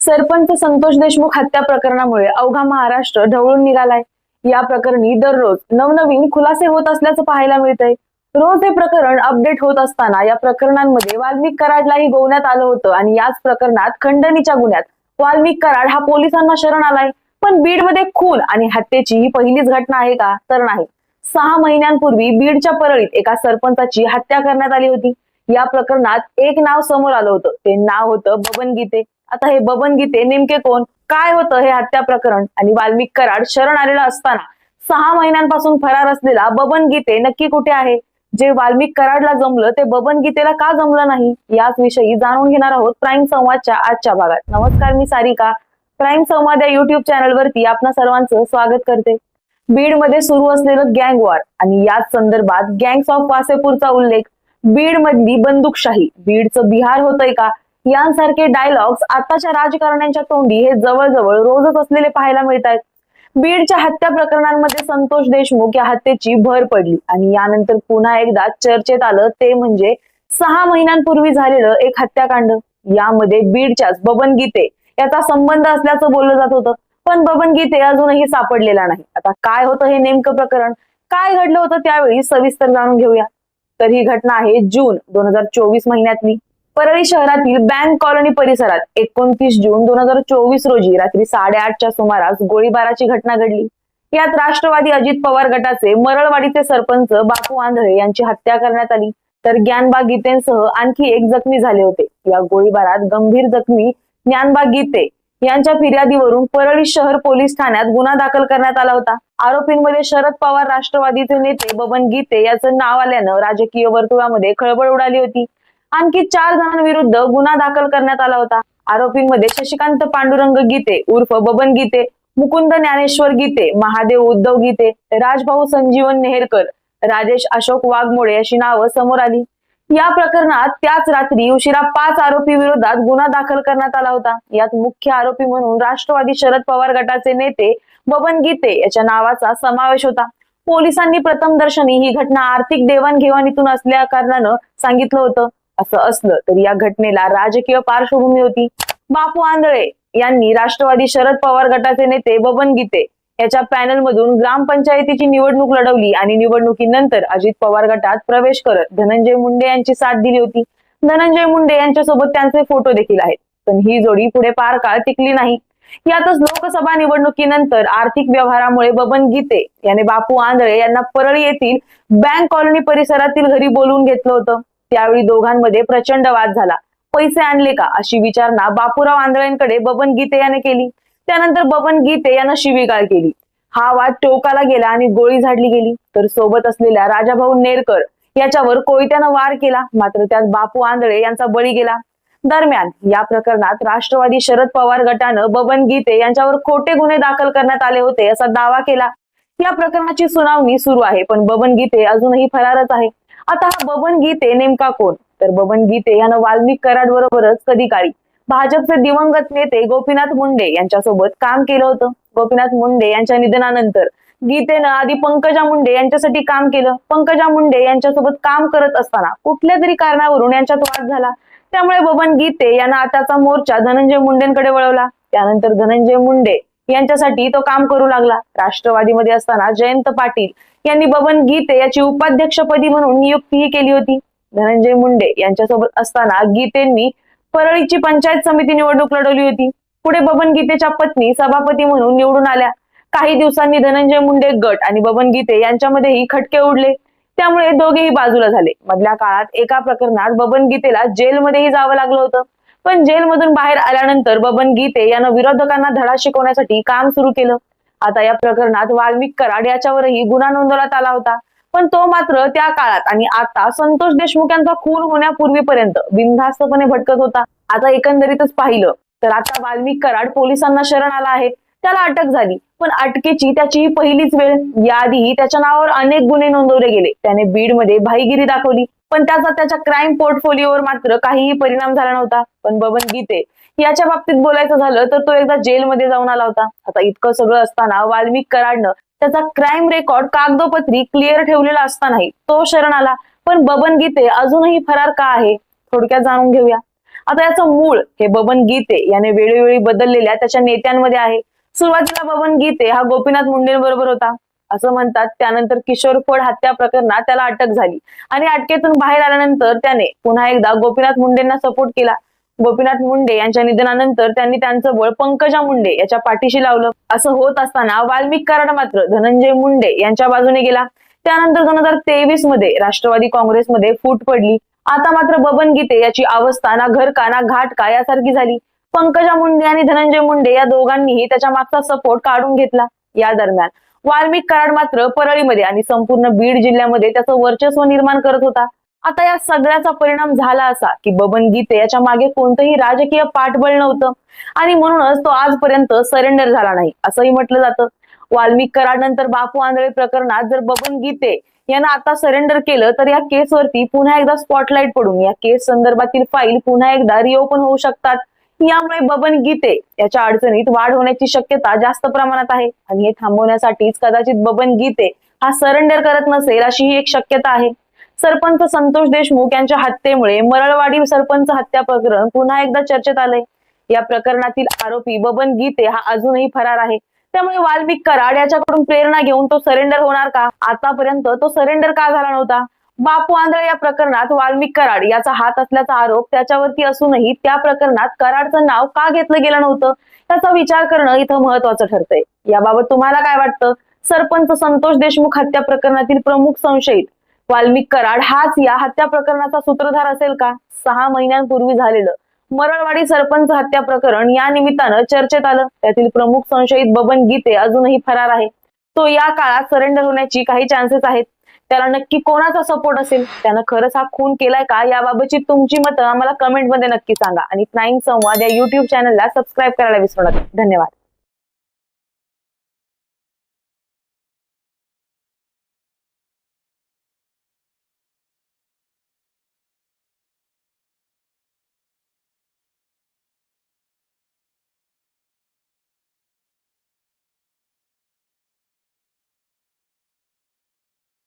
सरपंच संतोष देशमुख हत्या प्रकरणामुळे अवघा महाराष्ट्र ढवळून निघालाय. या प्रकरणी दररोज नवनवीन खुलासे होत असल्याचं पाहायला मिळतंय. रोज हे प्रकरण अपडेट होत असताना या प्रकरणांमध्ये वाल्मिक कराडलाही गोवण्यात आलं होतं आणि याच प्रकरणात खंडणीच्या गुन्ह्यात वाल्मिक कराड हा पोलिसांना शरण आलाय. पण बीडमध्ये खून आणि हत्येची ही पहिलीच घटना आहे का? तर नाही. सहा महिन्यांपूर्वी बीडच्या परळीत एका सरपंचाची हत्या करण्यात आली होती. या प्रकरणात एक नाव समोर आलं होतं. ते नाव होतं बबन गीते आता हे बबन गीते नेमके कोण? काय होतं हे हत्या प्रकरण? आणि वाल्मिक कराड शरण आलेला असताना सहा महिन्यांपासून फरार असलेला बबन गीते नक्की कुठे आहे? जे वाल्मिक कराडला जमलं ते बबन गीतेला का जमलं नाही? याच विषयी जाणून घेणार आहोत प्राईम संवादच्या आजच्या भागात. नमस्कार मी सारिका. प्राईम संवाद या युट्यूब चॅनलवरती आपणा सर्वांचं स्वागत करते. बीडमध्ये सुरू असलेलं गँग वॉर आणि याच संदर्भात गँग्स ऑफ वासेपूरचा उल्लेख. बीड मधली बंदूकशाही. बीडचं बिहार होतंय का? यांसारखे डायलॉग्स आताच्या राजकारण्यांच्या तोंडी हे जवळजवळ रोजच असलेले पाहायला मिळत आहेत बीडच्या हत्या प्रकरणांमध्ये संतोष देशमुख या हत्येची भर पडली आणि यानंतर पुन्हा एकदा चर्चेत आलं ते म्हणजे सहा महिन्यांपूर्वी झालेलं एक हत्याकांड. यामध्ये बीडच्याच बबन गीते याचा संबंध असल्याचं बोललं जात होतं पण बबन गीते अजूनही सापडलेला नाही. आता काय होतं हे नेमकं प्रकरण? काय घडलं होतं त्यावेळी सविस्तर जाणून घेऊया. तर ही घटना आहे जून दोन हजार चोवीस महिन्यातली. परळी शहरातील बँक कॉलनी परिसरात एकोणतीस जून दोन हजार चोवीस रोजी रात्री साडेआठच्या सुमारास गोळीबाराची घटना घडली. यात राष्ट्रवादी अजित पवार गटाचे मरळवाडीचे सरपंच बापू आंधळे यांची हत्या करण्यात आली. तर ज्ञानबा गीतेंसह आणखी एक जखमी झाले होते. या गोळीबारात गंभीर जखमी ज्ञानबा गीते यांच्या फिर्यादीवरून परळी शहर पोलीस ठाण्यात गुन्हा दाखल करण्यात आला होता. आरोपींमध्ये शरद पवार राष्ट्रवादीचे नेते बबन गीते याचं नाव आल्यानं राजकीय वर्तुळामध्ये खळबळ उडाली होती. आणखी चार जणांविरुद्ध गुन्हा दाखल करण्यात आला होता. आरोपींमध्ये शशिकांत पांडुरंग गीते उर्फ बबन गीते मुकुंद ज्ञानेश्वर गीते महादेव उद्धव गीते राजभाऊ संजीवन नेहरकर राजेश अशोक वाघमोडे अशी नावं समोर आली. या प्रकरणात त्याच रात्री उशिरा पाच आरोपी विरोधात गुन्हा दाखल करण्यात आला होता. यात मुख्य आरोपी म्हणून राष्ट्रवादी शरद पवार गटाचे नेते बबन गीते याच्या नावाचा समावेश होता. पोलिसांनी प्रथम दर्शनी ही घटना आर्थिक देवाणघेवाणीतून असल्या कारणानं सांगितलं होतं. असं असलं तरी या घटनेला राजकीय पार्श्वभूमी होती. बापू आंधळे यांनी राष्ट्रवादी शरद पवार गटाचे नेते बबन गीते याच्या पॅनल मधून ग्रामपंचायतीची निवडणूक लढवली आणि निवडणुकीनंतर अजित पवार गटात प्रवेश करत धनंजय मुंडे यांची साथ दिली होती. धनंजय मुंडे यांच्यासोबत त्यांचे फोटो देखील आहेत पण ही जोडी पुढे पार काळ टिकली नाही. यातच लोकसभा निवडणुकीनंतर आर्थिक व्यवहारामुळे बबन गीते याने बापू आंधळे यांना परळी येथील बँक कॉलनी परिसरातील घरी बोलवून घेतलं होतं. त्यावेळी दोघांमध्ये प्रचंड वाद झाला. पैसे आणले का? अशी विचारणा बापूराव आंधळेंकडे बबन गीते याने केली. त्यानंतर बबन गीते यानं शिवीगाळ केली. हा वाद टोकाला गेला आणि गोळी झाडली गेली. तर सोबत असलेल्या राजाभाऊ नेरकर याच्यावर कोयत्यानं वार केला. मात्र त्यात बापू आंधळे यांचा बळी गेला. दरम्यान या प्रकरणात राष्ट्रवादी शरद पवार गटानं बबन गीते यांच्यावर खोटे गुन्हे दाखल करण्यात आले होते असा दावा केला. या प्रकरणाची सुनावणी सुरू आहे पण बबन गीते अजूनही फरारच आहे. आता हा बबन गीते नेमका कोण? तर बबन गीते यानं वाल्मिक कराड बरोबरच कधी काळी भाजपचे दिवंगत नेते गोपीनाथ मुंडे यांच्यासोबत काम केलं होतं. गोपीनाथ मुंडे यांच्या निधनानंतर गीतेनं आधी पंकजा मुंडे यांच्यासाठी काम केलं. पंकजा मुंडे यांच्यासोबत काम करत असताना कुठल्या तरी कारणावरून यांच्यात वाद झाला. त्यामुळे बबन गीते यांना आताचा मोर्चा धनंजय मुंडेंकडे वळवला. त्यानंतर धनंजय मुंडे यांच्यासाठी तो काम करू लागला. राष्ट्रवादीमध्ये असताना जयंत पाटील यांनी बबन गीते याची उपाध्यक्षपदी म्हणून नियुक्तीही केली होती. धनंजय मुंडे यांच्यासोबत असताना गीतेंनी परळीची पंचायत समिती निवडणूक लढवली होती. पुढे बबन गीतेच्या पत्नी सभापती म्हणून निवडून आल्या. काही दिवसांनी धनंजय मुंडे गट आणि बबन गीते यांच्यामध्येही खटके उडले. त्यामुळे दोघेही बाजूला झाले. मधल्या काळात एका प्रकरणात बबन गीतेला जेलमध्येही जावं लागलं होतं. पण जेलमधून बाहेर आल्यानंतर बबन गीते यानं विरोधकांना धडा शिकवण्यासाठी काम सुरू केलं. आता या प्रकरणात वाल्मिक कराड याच्यावरही गुन्हा नोंदवण्यात आला होता. पण तो मात्र त्या काळात आणि आता संतोष देशमुख यांचा खून होण्यापूर्वीपर्यंत बिनधास्तपणे भटकत होता. आता एकंदरीतच पाहिलं तर आता वाल्मिक कराड पोलिसांना शरण आला आहे. त्याला अटक झाली. पण अटकेची त्याची ही पहिलीच वेळ. याआधीही त्याच्या नावावर अनेक गुन्हे नोंदवले गेले. त्याने बीडमध्ये भाईगिरी दाखवली. पण त्याचा त्याच्या क्राईम पोर्टफोलिओवर मात्र काहीही परिणाम झाला नव्हता. पण बबन गीते याच्या बाबतीत बोलायचं झालं तर तो एकदा जेलमध्ये जाऊन आला होता. आता इतकं सगळं असताना वाल्मिक कराडनं त्याचा क्राईम रेकॉर्ड कागदोपत्री क्लिअर ठेवलेला असतानाही तो शरण आला. पण बबन गीते अजूनही फरार का आहे? थोडक्यात जाणून घेऊया. आता याचं मूळ हे बबन गीते याने वेळोवेळी बदललेल्या त्याच्या नेत्यांमध्ये आहे. सुरुवातीला बबन गीते हा गोपीनाथ मुंडेंबरोबर होता. असं म्हणतात त्यानंतर किशोर फड हत्या प्रकरणात त्याला अटक झाली. आणि अटकेतून बाहेर आल्यानंतर त्याने पुन्हा एकदा गोपीनाथ मुंडेंना सपोर्ट केला. गोपीनाथ मुंडे यांच्या निधनानंतर त्यांनी त्यांचं बळ पंकजा मुंडे याच्या पाठीशी लावलं. असं होत असताना वाल्मिक कराड मात्र धनंजय मुंडे यांच्या बाजूने गेला. त्यानंतर दोन हजार तेवीसमध्ये राष्ट्रवादी काँग्रेसमध्ये फूट पडली. आता मात्र बबन गीते याची अवस्था ना घर का ना घाट का यासारखी झाली. पंकजा मुंडे आणि धनंजय मुंडे या दोघांनीही त्याच्या मागचा सपोर्ट काढून घेतला. या दरम्यान वाल्मिक कराड मात्र परळीमध्ये आणि संपूर्ण बीड जिल्ह्यामध्ये त्याचं वर्चस्व निर्माण करत होता. आता या सगळ्याचा परिणाम झाला असा की बबन गीते याच्या मागे कोणतंही राजकीय पाठबळ नव्हतं. आणि म्हणूनच तो आजपर्यंत सरेंडर झाला नाही असंही म्हटलं जातं. वाल्मिक कराडनंतर बापू आंधळे प्रकरणात जर बबन गीते यांना आता सरेंडर केलं तर या केसवरती पुन्हा एकदा स्पॉटलाइट पडून या केस संदर्भातील फाईल पुन्हा एकदा रिओपन होऊ शकतात. यामुळे बबन गीते याच्या अडचणीत वाढ होण्याची शक्यता जास्त प्रमाणात आहे. आणि हे थांबवण्यासाठीच कदाचित बबन गीते हा सरेंडर करत नसेल अशी ही एक शक्यता आहे. सरपंच संतोष देशमुख यांच्या हत्येमुळे मरळवाडी सरपंच हत्या प्रकरण पुन्हा एकदा चर्चेत आलंय. या प्रकरणातील आरोपी बबन गीते हा अजूनही फरार आहे. त्यामुळे वाल्मिक कराड याच्याकडून प्रेरणा घेऊन तो सरेंडर होणार का? आतापर्यंत तो सरेंडर का झाला नव्हता? बापू आंधळे या प्रकरणात वाल्मिक कराड याचा हात असल्याचा आरोप त्याच्यावरती असूनही त्या प्रकरणात कराडचं नाव का घेतलं गेलं नव्हतं? त्याचा विचार करणं इथं महत्वाचं ठरतंय. याबाबत तुम्हाला काय वाटतं? सरपंच संतोष देशमुख हत्या प्रकरणातील प्रमुख संशयित वाल्मिक कराड हाच या हत्या प्रकरणाचा सूत्रधार असेल का? सहा महिन्यांपूर्वी झालेलं. मरळवाडी सरपंच हत्या प्रकरण या निमित्तानं चर्चेत आलं. त्यातील प्रमुख संशयित बबन गीते अजूनही फरार आहे. तो या काळात सरेंडर होण्याची काही चान्सेस आहेत. त्याला नक्की कोणाचा सपोर्ट असेल? त्यानं खरंच हा खून केलाय का? याबाबतची तुमची मतं आम्हाला कमेंटमध्ये नक्की सांगा. आणि प्राईम संवाद या युट्यूब चॅनलला सबस्क्राईब करायला विसरू नका. धन्यवाद.